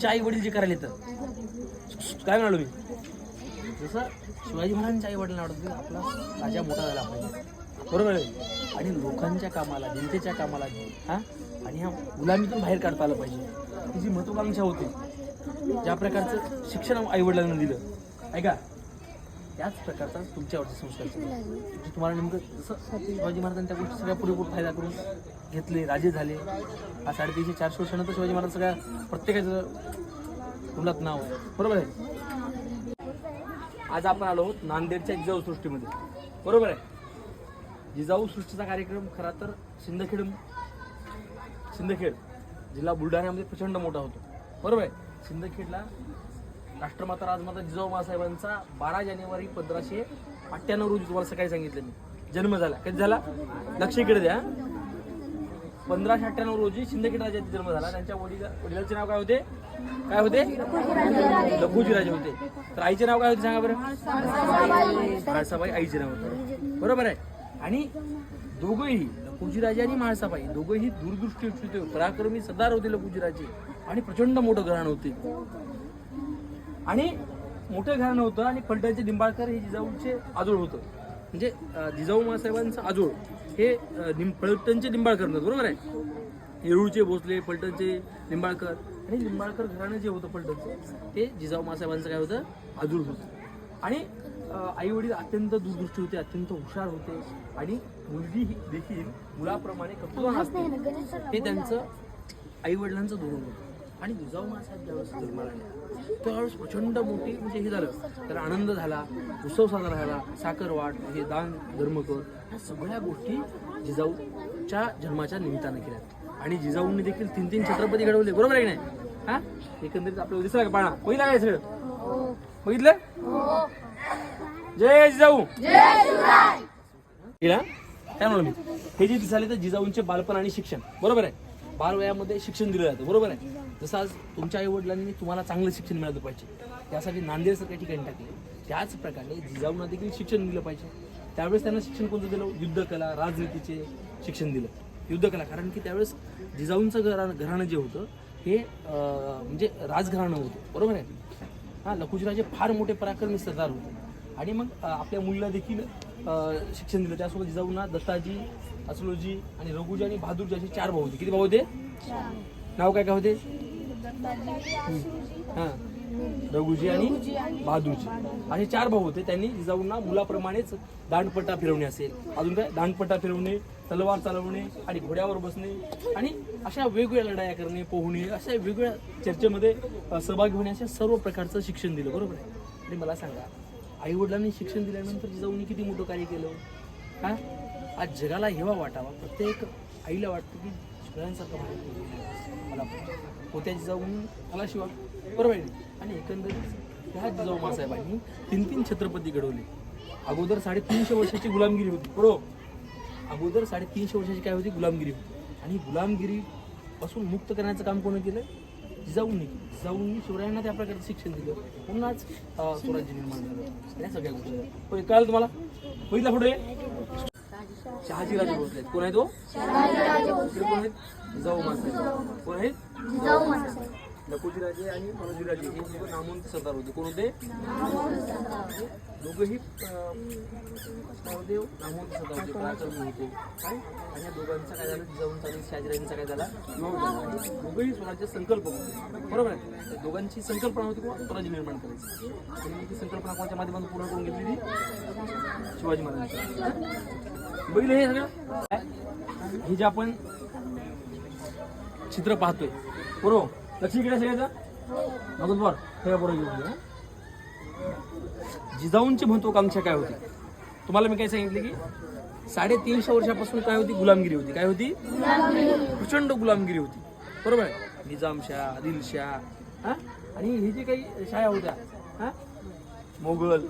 तुमचे आई वडील जे करायला येतं काय म्हणालो मी? जसं शिवाजी महाराजांच्या आई वडिलांना आवडत आपला राजा मोठा झाला पाहिजे. बरोबर आहे. आणि लोकांच्या कामाला जनतेच्या कामाला हा? आणि ह्या गुलामीतून बाहेर काढता आलं पाहिजे. ही जी महत्वाकांक्षा होती ज्या प्रकारचं शिक्षण आई वडिलांना दिलं. ऐका त्याच प्रकारचा तुमच्यावरचा संस्कार. म्हणजे तुम्हाला नेमकं जसं शिवाजी महाराजांनी त्या गोष्टी सगळ्या पुरेपूर फायदा करून घेतले राजे झाले. हा साडेतीनशे चारशे वर्षानंतर शिवाजी महाराज सगळ्या प्रत्येकाचं तोंडात नाव आहे. बरोबर आहे? आज आपण आलो आहोत नांदेडच्या जिजाऊ सृष्टीमध्ये. बरोबर आहे? जिजाऊ सृष्टीचा कार्यक्रम खरा तर सिंदखेड सिंदखेड जिल्हा बुलढाण्यामध्ये प्रचंड मोठा होतो. बरोबर आहे? सिंदखेडला राष्ट्रमाता राजमाता जिजाऊ मासाहेबांचा बारा जानेवारी पंधराशे अठ्ठ्याण्णव रोजी तुम्हाला सकाळी सांगितलं मी. जन्म झाला. कधी झाला? लक्ष इकडे द्या. पंधराशे अठ्ठ्याण्णव रोजी शिंदखेड राजाचा जन्म झाला. त्यांच्या वडील वडिलांचे नाव काय होते? काय होते? लखुजी राजे होते. तर आईचे नाव काय होते सांगा बरं? म्हाळसाबाई आईचे नाव होते. बरोबर आहे. आणि दोघंही लखुजी राजे आणि म्हाळसाबाई दोघंही दूरदृष्टी होते. पराक्रमी सदार होते लखुजी राजे आणि प्रचंड मोठं ग्रहण होते. आणि मोठं घराणं होतं आणि फलटणचे निंबाळकर हे जिजाऊचे आजोळ होतं. म्हणजे जिजाऊ मासाहेबांचं आजोळ हे निम फलटणचे निंबाळकर बरोबर आहे? येरूळचे भोसले फलटणचे निंबाळकर. आणि निंबाळकर घराणं जे होतं फलटणचं ते जिजाऊ मासाहेबांचं काय होतं? आजोळ होतं. आणि आई वडील अत्यंत दूरदृष्टी होते अत्यंत हुशार होते आणि मुलगी ही देखील मुलाप्रमाणे कर्तृत्वान असते. हे त्यांचं आई वडिलांचं धोरण होतं. आणि जिजाऊ महाराज ज्यावेळेस जन्माला आले त्यावेळेस प्रचंड मोठी म्हणजे हे झालं. तर आनंद झाला उत्सव साजरा झाला साखरवाट हे दान धर्मकर ह्या सगळ्या गोष्टी जिजाऊच्या जन्माच्या निमित्तानं केल्या. आणि जिजाऊंनी देखील तीन तीन छत्रपती घडवले. बरोबर आहे की नाही? हा? एकंदरीत आपल्याला दिसला का पाळणा? बघितला काय सगळं? बघितलं? जय जिजाऊ! काय म्हणू मी? हे जे दिसाले तर जिजाऊंचे बालपण आणि शिक्षण. बरोबर आहे? बालवयामध्ये शिक्षण दिलं जातं. बरोबर आहे? जसं आज तुमच्या आई वडिलांनी तुम्हाला चांगलं शिक्षण मिळालं पाहिजे. त्यासाठी नांदेडसारख्या ठिकाणी टाकले त्याच प्रकारे जिजाऊंना देखील शिक्षण दिलं पाहिजे. त्यावेळेस त्यांना शिक्षण कोणतं दिलं? युद्धकला राजनीतीचे शिक्षण दिलं. युद्धकला. कारण की त्यावेळेस जिजाऊंचं घरा घराणं जे होतं हे म्हणजे राजघराणं होतं. बरोबर आहे? हां लखुजीराजे फार मोठे पराक्रमी सरदार होते. आणि मग आपल्या मुलीला देखील शिक्षण दिलं. त्यासोबत जिजाऊंना दत्ताजी असलोजी आणि रघुजी आणि बहादूरजी असे चार भाऊ होते. किती भाऊ होते? नाव काय काय होते? हा. रघुजी आणि बहादूरजी. असे चार भाऊ होते. त्यांनी जिजाऊंना मुलाप्रमाणेच दांडपट्टा फिरवणे असेल. अजून काय? दांडपट्टा फिरवणे तलवार चालवणे आणि घोड्यावर बसणे आणि अशा वेगवेगळ्या लढाया करणे पोहणे अशा वेगवेगळ्या चर्चेमध्ये सहभागी होणे अशा सर्व प्रकारचं शिक्षण दिलं. बरोबर आहे? आणि मला सांगा आई वडिलांनी शिक्षण दिल्यानंतर जिजाऊंनी किती मोठं कार्य केलं? हा? आज जगाला हेवा वाटावा. प्रत्येक आईला वाटतं की सगळ्यांसारखं व्हायला मला होत्या जिजाऊन मला शिवा. बरोबर आहे. आणि एकंदरीत ह्या जिजाऊ मासाहेबांनी तीन तीन छत्रपती घडवले. अगोदर साडेतीनशे वर्षाची गुलामगिरी होती. बरोबर? अगोदर साडेतीनशे वर्षाची काय होती? गुलामगिरी होती. आणि गुलामगिरीपासून मुक्त करण्याचं काम कोणी केलं? जिजाऊंनी जिजाऊंनी शिवरायांना त्या प्रकारचं शिक्षण दिलं. म्हणून आज स्वराज्य निर्माण झालं. या सगळ्या गोष्टी. झाल्या. कळालं तुम्हाला? बघितलं पुढे? शहाजीराजे भोसले कोण आहे तो इकडे कोण आहेत? जिजाऊ मासाहेब कोण आहेत. नकुजीराजे आणि मनोजीराजे हे दोघं नामवंत सरदार होते. कोण होते? दोघंही महादेव नामवंत सरदार होते पराक्रमी होते. काय आणि या दोघांचा काय झालं? जिजाऊंचा आणि शहाजीराजांचा काय झाला? दोघंही स्वराज्य संकल्प होते. बरोबर आहे? दोघांची संकल्पना होती किंवा स्वराज्य निर्माण करायची. आणि ती संकल्पना कोणाच्या माध्यमातून पूर्ण करून घेतली शिवाजी महाराजांची बघितलं हे सगळं? हे जे आपण चित्र पाहतोय बरोबर? लक्ष इकडे सगळ्याचा नगद बर ठेवा बरोबर घेऊन जिजाऊंची महत्वाकांक्षा काय होती? तुम्हाला मी काय सांगितले की साडेतीनशे वर्षापासून काय होती? गुलामगिरी होती. काय होती? प्रचंड गुलामगिरी होती. बरोबर आहे? निजामशाह आदिलशाह हां? आणि हे जे काही शाया होत्या हां? मोगल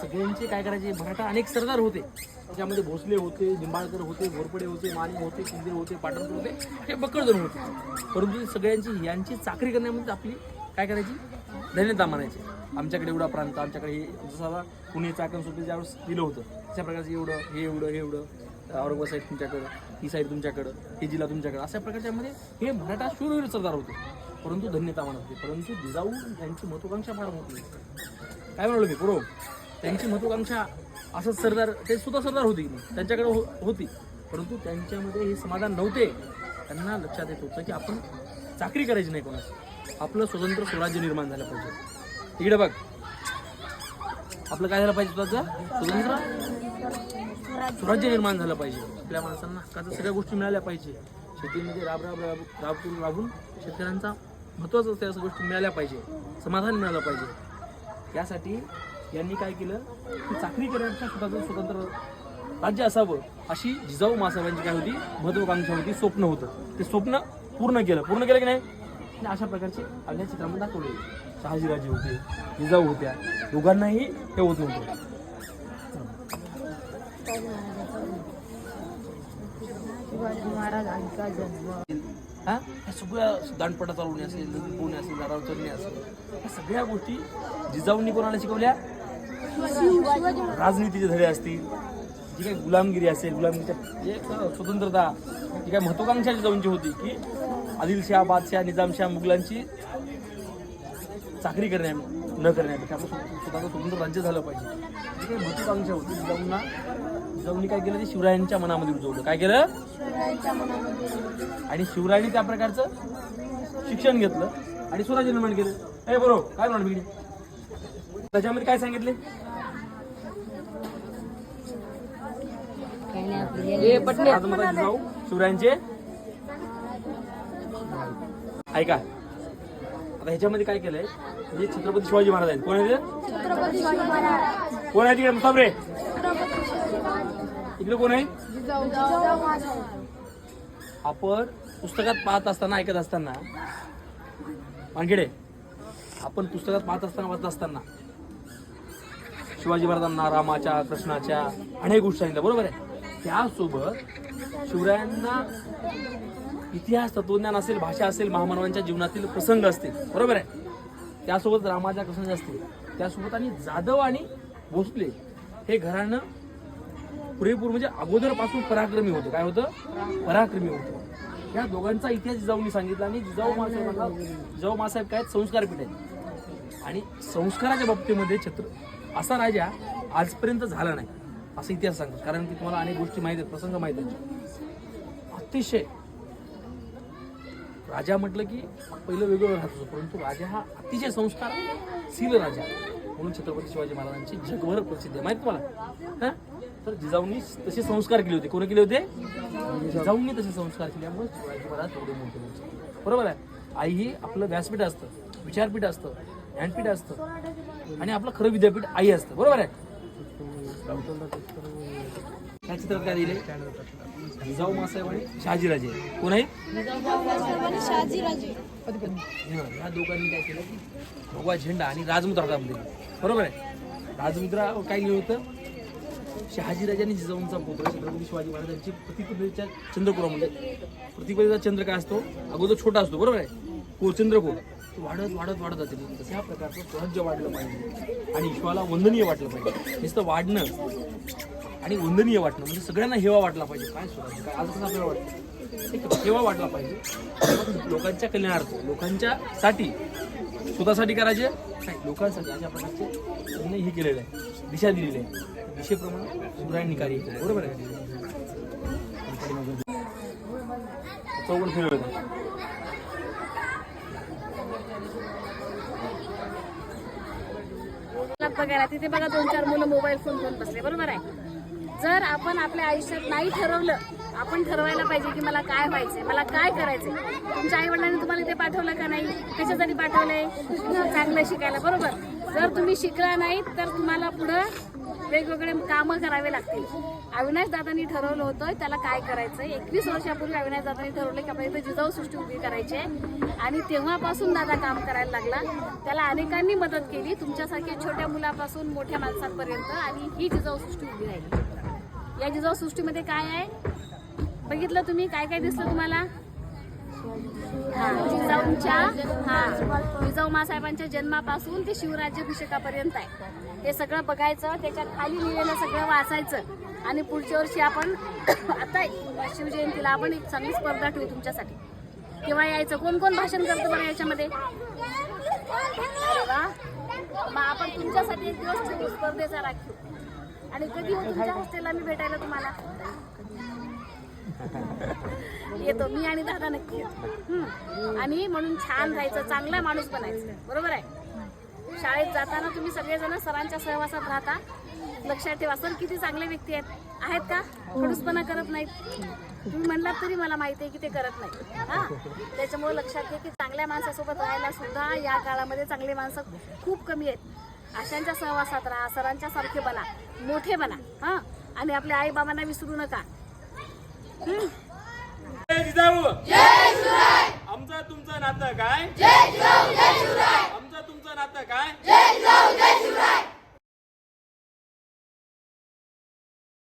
सगळ्यांचे काय करायचे? मराठा अनेक सरदार होते. त्याच्यामध्ये भोसले होते निंबाळकर होते घोरपडे होते माने होते किंदीर होते पाटणकर होते हे बक्कळजण होते. परंतु सगळ्यांची यांची चाकरी करण्यामध्ये आपली काय करायची? धन्यता मानायची. आमच्याकडे एवढा प्रांत आमच्याकडे हे जसा पुणे चाकण सोपे ज्यावेळेस दिलं होतं अशा प्रकारचं एवढं हे एवढं हे एवढं औरंगाबाद साईड तुमच्याकडं ही साईड तुमच्याकडं हे जिल्हा तुमच्याकडं अशा प्रकारच्यामध्ये हे मराठा शूरवीर सरदार होते. परंतु धन्यता मानत होते परंतु जिजाऊ यांची महत्वाकांक्षा फार मोठी काय म्हणालो मी बरोबर त्यांची महत्वाकांक्षा असंच सरदार ते सुद्धा सरदार होती त्यांच्याकडे हो- होती. परंतु त्यांच्यामध्ये हे समाधान नव्हते. त्यांना लक्षात येत होतं की आपण चाकरी करायची नाही कोणाची. आपलं स्वतंत्र स्वराज्य निर्माण झालं पाहिजे. तिकडे बघ. आपलं काय झालं पाहिजे स्वतःचं स्वतंत्र? स्वराज्य निर्माण झालं पाहिजे. आपल्या माणसांना हक्काच्या सगळ्या गोष्टी मिळाल्या पाहिजे. शेतीमध्ये राब राब राब राबून राबून शेतकऱ्यांचा महत्त्वाचं त्या गोष्टी मिळाल्या पाहिजे. समाधान मिळालं पाहिजे. यासाठी यांनी काय केलं? की चाकरी करण्याचं स्वतःचं स्वतंत्र राज्य असावं अशी जिजाऊ मासाहेबांची काय होती? महत्वाकांक्षा होती स्वप्न होतं. ते स्वप्न पूर्ण केलं. पूर्ण केलं की नाही? अशा प्रकारचे अगल्या चित्रामध्ये दाखवले. शहाजीराजे होते जिजाऊ होत्या. दोघांनाही हे होत नव्हतं. शिवाजी हा? ह्या सगळ्या दांडपटा चालवणे असेल पोहणे असेल दारावर चढणे असेल ह्या सगळ्या गोष्टी जिजाऊंनी कोणाला शिकवल्या? राजनीतीचे धडे असतील जी काही गुलामगिरी असेल गुलामगिरीच्या जे एक स्वतंत्रता जी काही महत्वाकांक्षा जिजाऊंची होती की आदिलशाह बादशाह निजामशाह मुघलांची चाकरी करण्या न करण्यापेक्षा आपलं स्वतःचं स्वतंत्र राज्य झालं पाहिजे. जी काही महत्वाकांक्षा होती जिजाऊंना जिजाऊंनी काय केलं? ते शिवरायांच्या मनामध्ये रुजवलं काय केलं? आणि शिवरायांनी त्या प्रकारचं शिक्षण घेतलं आणि स्वराज्य निर्माण केलं. हे बरोबर काय म्हणणार मी त्याच्यामध्ये काय सांगितले? जिजाऊ शिवरायांचे ऐका. आता ह्याच्यामध्ये काय केलंय? म्हणजे छत्रपती शिवाजी महाराज आहेत. कोण महाराज. कोण आहे तिकडे मुसाफरे इकडे कोण आहे? आपण पुस्तकात पाहत असताना ऐकत असताना वानखेडे आपण पुस्तकात पाहत असताना वाचत असताना शिवाजी महाराजांना रामाच्या कृष्णाच्या अनेक गोष्टी सांगितल्या. बरोबर आहे? त्यासोबत शिवरायांना इतिहास तत्वज्ञान असेल भाषा असेल महामानवांच्या जीवनातील प्रसंग असतील. बरोबर आहे? त्यासोबत रामाच्या कृष्णाच्या असतील. त्यासोबत आणि जाधव आणि भोसले हे घराणं पुरेपूर म्हणजे अगोदरपासून पराक्रमी होतं. काय होतं? पराक्रमी होतं. या दोघांचा इतिहास जिजाऊंनी सांगितला आणि जिजाऊ मासाहेब जिजाऊ मासाहेब काय आहेत? संस्कारपीठ आहेत. आणि संस्काराच्या बाबतीमध्ये छत्र असा राजा आजपर्यंत झाला नाही. असं इतिहास सांगतो कारण की तुम्हाला अनेक गोष्टी माहीत आहेत प्रसंग माहीत आहेत. अतिशय. राजा म्हटलं की पहिलं वेगळं राहत होतो परंतु राजा हा अतिशय संस्कार सील राजा. म्हणून छत्रपती शिवाजी महाराजांची जगभर प्रसिद्ध आहे. माहीत तुम्हाला? हा? तर जिजाऊंनी तसे संस्कार केले होते. कोणी केले होते? जिजाऊंनी तसे संस्कार केल्यामुळे शिवाजी महाराज एवढे मोठे बरोबर आहे? आई ही आपलं व्यासपीठ असतं विचारपीठ असतं. ज्ञानपीठ असतं. आणि आपलं खरं विद्यापीठ आई असतं. बरोबर आहे? त्या चित्रात काय दिले जिजाऊ मासाहेब आणि शहाजीराजे. कोण आहे? या दोघांनी काय केलं की भगवा झेंडा आणि राजमुद्रा हातात दिली बरोबर आहे? राजमुद्रा काय लिहिलं होतं? शहाजीराजांनी जिजाऊंचा पुत्र छत्रपती शिवाजी महाराजांची प्रतिपदेच्या चंद्रपुरामध्ये प्रतिपदेचा चंद्र काय असतो? अगोदर छोटा असतो. बरोबर आहे? कोचंद्रपूर वाढत वाढत वाढत जाते. तशा प्रकारचं सहज वाढलं पाहिजे. आणि ईश्वराला वंदनीय वाटलं पाहिजे. नुसतं वाढणं आणि वंदनीय वाटणं म्हणजे सगळ्यांना हेवा वाटला पाहिजे. काय सुरू काय आज कसं आपल्याला वाटतं? हेवा वाटला पाहिजे. लोकांच्या कल्याणार्थ लोकांच्या साठी स्वतःसाठी करायचे. नाही लोकांसाठी अशा प्रकारचे त्यांनी हे केलेलं आहे दिशा दिलेली आहे. दिशेप्रमाणे शिवरायांनी निकाली बरोबर आहे चौकड फिरवलं बघायला. तिथे बघा दोन चार मुलं मोबाईल फोन घेऊन बसले. बरोबर आहे? जर आपण आपल्या आयुष्यात नाही ठरवलं आपण ठरवायला पाहिजे की मला काय व्हायचंय मला काय करायचंय. तुमच्या आई वडिलांनी तुम्हाला ते पाठवलं का नाही? कशासाठी पाठवलंय. चांगलं शिकायला. बरोबर? जर तुम्ही शिकला नाही तर तुम्हाला पुढं वेगवेगळे कामं करावे लागतील. अविनाश दादांनी ठरवलं होतं त्याला काय करायचं एकवीस वर्षापूर्वी अविनाश दादांनी ठरवलं की आपण इथे जिजाऊ सृष्टी उभी करायची आहे. आणि तेव्हापासून दादा काम करायला लागला. त्याला अनेकांनी मदत केली तुमच्यासारख्या छोट्या मुलापासून मोठ्या माणसांपर्यंत. आणि ही जिजाऊ सृष्टी उभी राहिली. या जिजाऊ सृष्टीमध्ये काय आहे? बघितलं तुम्ही? काय काय दिसलं तुम्हाला? जिजाऊंच्या हा जिजाऊ मासाहेबांच्या जन्मापासून ते शिवराज्याभिषेकापर्यंत आहे. हे सगळं बघायचं त्याच्यात खाली लिहिलेलं सगळं वाचायचं आणि पुढच्या वर्षी आपण आता शिवजयंतीला आपण एक चांगली स्पर्धा ठेवू तुमच्यासाठी. किंवा यायचं? कोण कोण भाषण करतं बरं याच्यामध्ये? मग आपण तुमच्यासाठी एक दिवस स्पर्धेचा राखीव. आणि कधी हो तुमच्या हॉस्टेलला मी भेटायला तुम्हाला? येतो मी आणि दादा नक्की येतो. आणि म्हणून छान राहायचं चांगला माणूस बनायचं. बरोबर आहे? शाळेत जाताना तुम्ही सगळेजण सरांच्या सहवासात राहता. लक्षात ठेवा सर किती चांगले व्यक्ती आहेत. आहेत का? खडूसपणा करत नाहीत. तुम्ही म्हणलात तरी मला माहिती आहे की ते करत नाही हा? त्याच्यामुळे लक्षात घ्या की चांगल्या माणसासोबत राहायला सुद्धा या काळामध्ये चांगले माणसं खूप कमी आहेत. अशांच्या सहवासात राहा सरांच्या सारखे बना मोठे बना. हा? आणि आपल्या आई बाबांना विसरू नका. जिजाऊ. आमचं तुमचं नातं काय? आमचं तुमचं नातं काय?